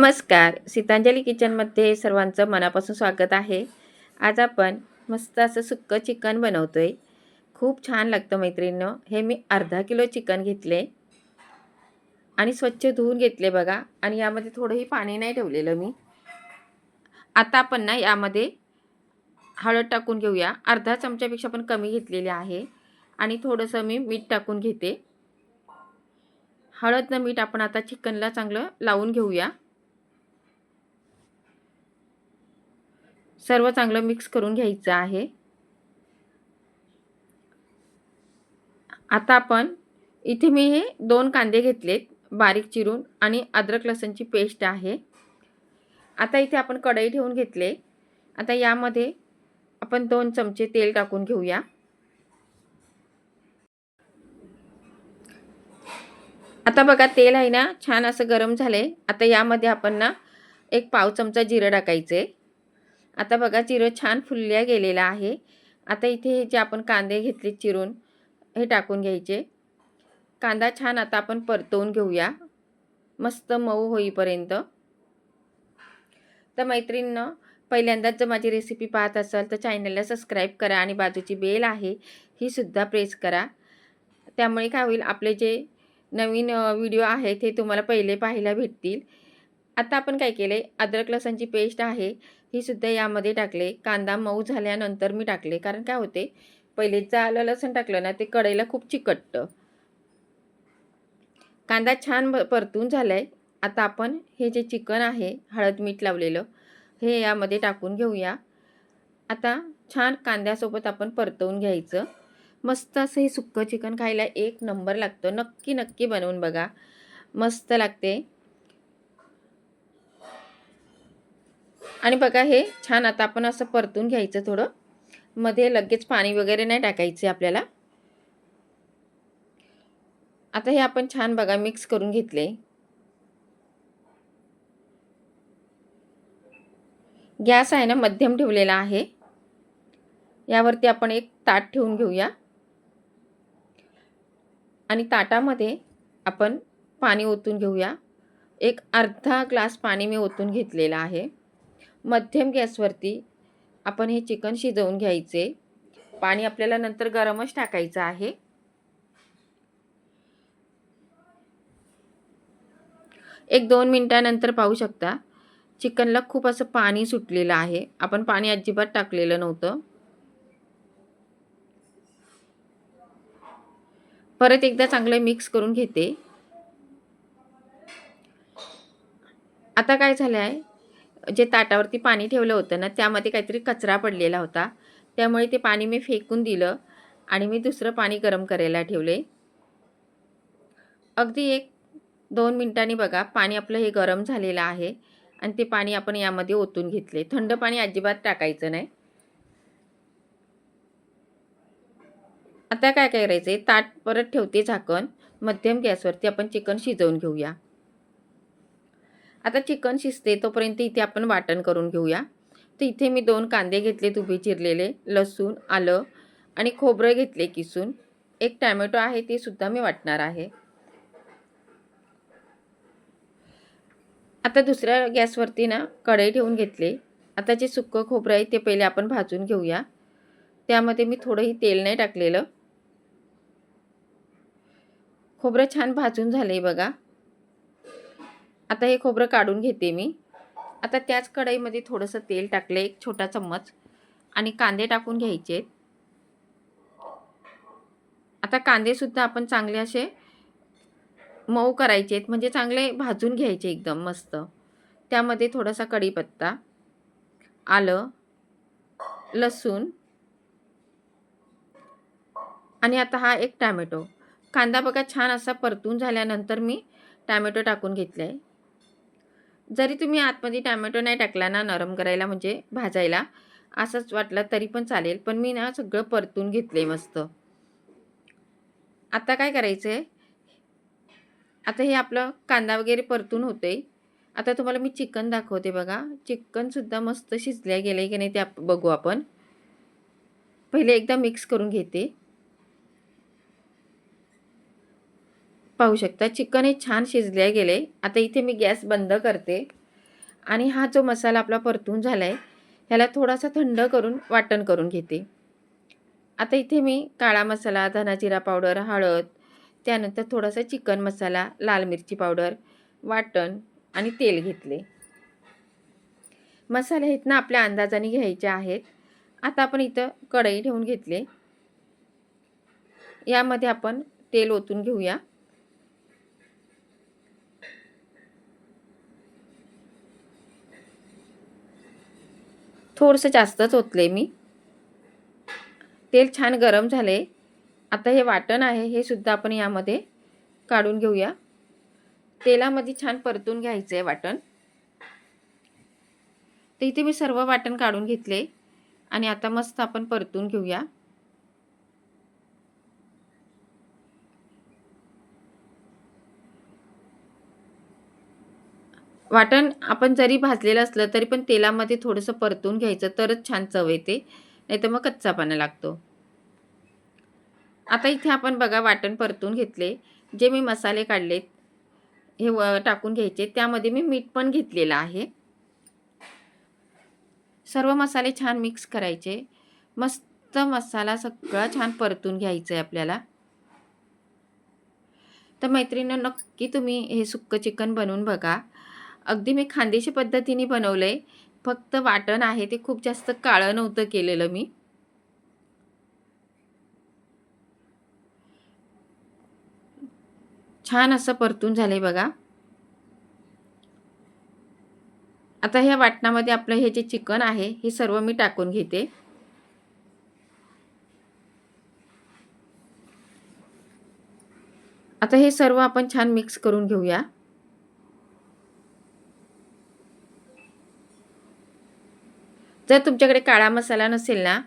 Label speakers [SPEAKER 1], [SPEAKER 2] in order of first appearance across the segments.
[SPEAKER 1] नमस्कार. सीतांजली किचनमध्ये सर्वांचं मनापासून स्वागत आहे. आज आपण मस्त असं सुक्कं चिकन बनवतो आहे खूप छान लागतं मैत्रिणीनं. हे मी अर्धा किलो चिकन घेतले. आणि स्वच्छ धुवून घेतले बघा. आणि यामध्ये थोडंही पाणी नाही ठेवलेलं मी. आता आपण ना यामध्ये हळद टाकून घेऊया. अर्धा चमच्यापेक्षा पण कमी घेतलेली आहे. आणि थोडंसं मी मीठ टाकून घेते. हळद न मीठ आपण आता चिकनला चांगलं लावून घेऊया. सर्व चांगलं मिक्स करून घ्यायचं आहे. आता आपण इथे मी हे दोन कांदे घेतलेत बारीक चिरून आणि अद्रक लसणची पेस्ट आहे. आता इथे आपण कढई ठेवून घेतले. आता यामध्ये आपण दोन चमचे तेल टाकून घेऊया. आता बघा तेल आहे ना छान असं गरम झालंय. आता यामध्ये आपण ना एक पाव चमचा जिरं आहे आता बघा चिरो छान फुलल्या गेलेलं आहे. आता इथे हे जे आपण कांदे घेतले चिरून हे टाकून घ्यायचे. कांदा छान आता आपण परतवून घेऊया. मस्त मऊ होईपर्यंत. तर मैत्रिणीनं पहिल्यांदाच जर माझी रेसिपी पाहत असाल तर चॅनलला सबस्क्राईब करा आणि बाजूची बेल आहे ही सुद्धा प्रेस करा. त्यामुळे काय होईल आपले जे नवीन व्हिडिओ आहेत हे तुम्हाला पहिले पाहायला भेटतील. आता आपण काय केलं आहे अद्रक लसणची पेस्ट आहे. ही सुद्धा यामध्ये टाकले. कांदा मऊ झाल्यानंतर मी टाकले. कारण काय होते? पहिले आलं लसूण टाकलं ना ते कढईला खूप चिकटतं. कांदा छान परतून झाला आहे आता आपण हे जे चिकन आहे हळद मीठ लावलेलं हे यामध्ये टाकून घेऊया. आता छान कांद्यासोबत आपण परतवून घ्यायचं. मस्त असं हे सुक्कं चिकन खायला एक नंबर लागतं. नक्की नक्की बनवून बघा. मस्त लागते. आणि बघा हे छान आता आपण असं परतून घ्यायचं थोडं. मध्ये लगेच पाणी वगैरे नाही टाकायचे आपल्याला. आता हे आपण छान बघा मिक्स करून घेतले. गॅस आहे ना मध्यम ठेवलेला आहे. यावरती आपण एक ताट ठेवून घेऊया. आणि ताटामध्ये आपण पाणी ओतून घेऊया. एक अर्धा ग्लास पाणी मी ओतून घेतलेलं आहे. मध्यम गॅसवरती आपण हे चिकन शिजवून घ्यायचे. पाणी आपल्याला नंतर गरमच टाकायचं आहे. एक दोन मिनटानंतर पाहू शकता चिकनला खूप असं पाणी सुटलेलं आहे. आपण पाणी अजिबात टाकलेलं नव्हतं. परत एकदा चांगलं मिक्स करून घेते. आता काय झालं आहे जे ताटावरती पाणी ठेवलं होतं ना त्यामध्ये काहीतरी कचरा पडलेला होता. त्यामुळे ते पाणी मी फेकून दिलं आणि मी दुसरं पाणी गरम करायला ठेवले. अगदी एक दोन मिनटांनी बघा पाणी आपलं हे गरम झालेलं आहे आणि ते पाणी आपण यामध्ये ओतून घेतले. थंड पाणी अजिबात टाकायचं नाही. आता काय करायचं आहे ताट परत ठेवते झाकण मध्यम गॅसवरती आपण चिकन शिजवून घेऊया. आता चिकन शिजते तोपर्यंत इथे आपण वाटण करून घेऊया. तर इथे मी दोन कांदे घेतले उभे चिरलेले लसूण आलं आणि खोबरं घेतले किसून. एक टॅमॅटो आहे ते सुद्धा मी वाटणार आहे. आता दुसऱ्या गॅसवरती ना कढई ठेवून घेतले. आता जे सुक्कं खोबरं आहे ते पहिले आपण भाजून घेऊया. त्यामध्ये मी थोडंही तेल नाही टाकलेलं. खोबरं छान भाजून झालं आहे बघा. आता हे खोबरं काढून घेते मी. आता त्याच कढईमध्ये थोडंसं तेल टाकलं एक छोटा चम्मच. आणि कांदे टाकून घ्यायचे. आता कांदेसुद्धा आपण चांगले असे मऊ करायचे आहेत. म्हणजे चांगले भाजून घ्यायचे एकदम मस्त. त्यामध्ये थोडासा कढीपत्ता आलं लसूण आणि आता हा एक टॅमॅटो. कांदा बघा छान असा परतून झाल्यानंतर मी टॅमॅटो टाकून घेतला आहे जरी तुम्ही आतमध्ये टॅमॅटो नाही टाकला ना नरम करायला म्हणजे भाजायला असंच वाटलं तरी पण चालेल पण मी ना सगळं परतून घेतलं आहे मस्त. आता काय करायचं आहे आता हे आपलं कांदा वगैरे परतून होते आता तुम्हाला मी चिकन दाखवते बघा. चिकनसुद्धा मस्त शिजल्या गेलं आहे की नाही ते आप बघू आपण. पहिले एकदा मिक्स करून घेते. पाहू शकता. चिकन हे छान शिजले गेले. आता इथे मी गॅस बंद करते. आणि हा जो मसाला आपला परतून झाला आहे ह्याला थोडासा थंड करून वाटण करून घेते. आता इथे मी काळा मसाला धना जिरा पावडर हळद त्यानंतर थोडासा चिकन मसाला लाल मिरची पावडर वाटण आणि तेल घेतले. मसाले आहेत ना आपल्या अंदाजाने घ्यायचे आहेत. आता आपण इथं कढई ठेवून घेतले. यामध्ये आपण तेल ओतून घेऊया. थोडंसं जास्तच ओतले मी. तेल छान गरम झाले. आता हे वाटण आहे हे सुद्धा आपण यामध्ये काढून घेऊया. तेलामध्ये छान परतून घ्यायचं आहे वाटण. तर इथे मी सर्व वाटण काढून घेतले आणि आता मस्त आपण परतून घेऊया. वाटण आपण जरी भाजलेलं असलं तरी पण तेलामध्ये थोडंसं परतून घ्यायचं. तरच छान चव येते. नाही तर मग कच्चापणा लागतो. आता इथे आपण बघा वाटण परतून घेतले. जे मी मसाले काढलेत हे व टाकून घ्यायचे. त्यामध्ये मी मीठ पण घेतलेलं आहे. सर्व मसाले छान मिक्स करायचे. मस्त मसाला सगळा छान परतून घ्यायचं आहे आपल्याला. तर मैत्रिणीनं नक्की तुम्ही हे सुक्कं चिकन बनवून बघा. अगदी मी खानदेशी पद्धतीने बनवलं आहे फक्त वाटण आहे ते खूप जास्त काळं नव्हतं केलेलं मी. छान असं परतून झालंय बघा. आता ह्या वाटणामध्ये आपलं हे जे चिकन आहे हे सर्व मी टाकून घेते. आता हे सर्व आपण छान मिक्स करून घेऊया. जर तुमच्याकडे काळा मसाला नसेल ना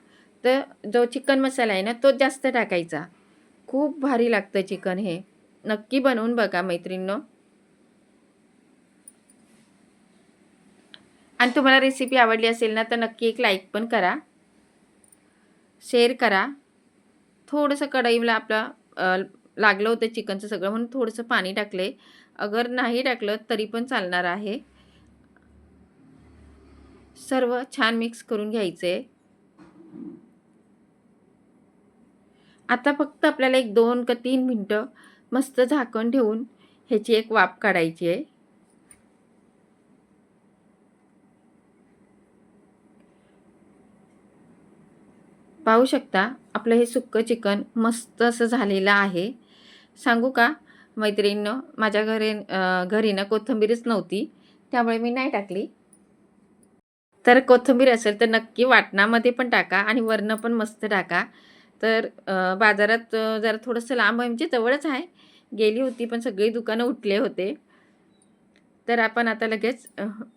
[SPEAKER 1] तर जो चिकन मसाला आहे ना तो जास्त टाकायचा. खूप भारी लागतं चिकन हे. नक्की बनवून बघा मैत्रिणींनो. आणि तुम्हाला रेसिपी आवडली असेल ना तर नक्की एक लाईक पण करा. शेअर करा. थोडंसं कढईला आपलं लागलं होतं चिकनचं सगळं म्हणून थोडंसं पाणी टाकले अगर नाही टाकलं तरी पण चालणार आहे. सर्व छान मिक्स करून घ्यायचे. आता फक्त आपल्याला एक दोन का तीन मिनटं मस्त झाकण ठेवून ह्याची एक वाफ काढायची आहे. पाहू शकता आपलं हे सुक्कं चिकन मस्त असं झालेलं आहे. सांगू का मैत्रिणीनं माझ्या घरी घरी ना कोथंबीरच नव्हती त्यामुळे मी नाही टाकली. तर कोथिंबीर असेल तर नक्की वाटणामध्ये पण टाका आणि वरणं पण मस्त टाका. तर बाजारात जरा थोडंसं लांब आहे म्हणजे जवळच आहे. गेली होती पण सगळी दुकानं उठले होते. तर आपण आता लगेच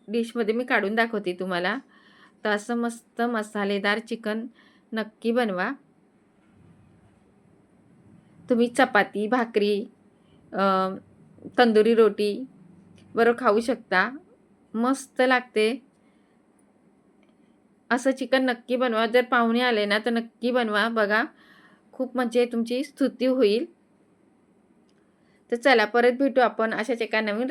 [SPEAKER 1] डिशमध्ये मी काढून दाखवते तुम्हाला. तर असं मस्त मसालेदार चिकन नक्की बनवा. तुम्ही चपाती भाकरी तंदुरी रोटी बरोबर खाऊ शकता. मस्त लागते. असं चिकन नक्की बनवा. जर पाहुणे आले ना तर नक्की बनवा. बघा खूप म्हणजे तुमची स्तुती होईल. तर चला परत भेटू आपण अशाच एका नवीन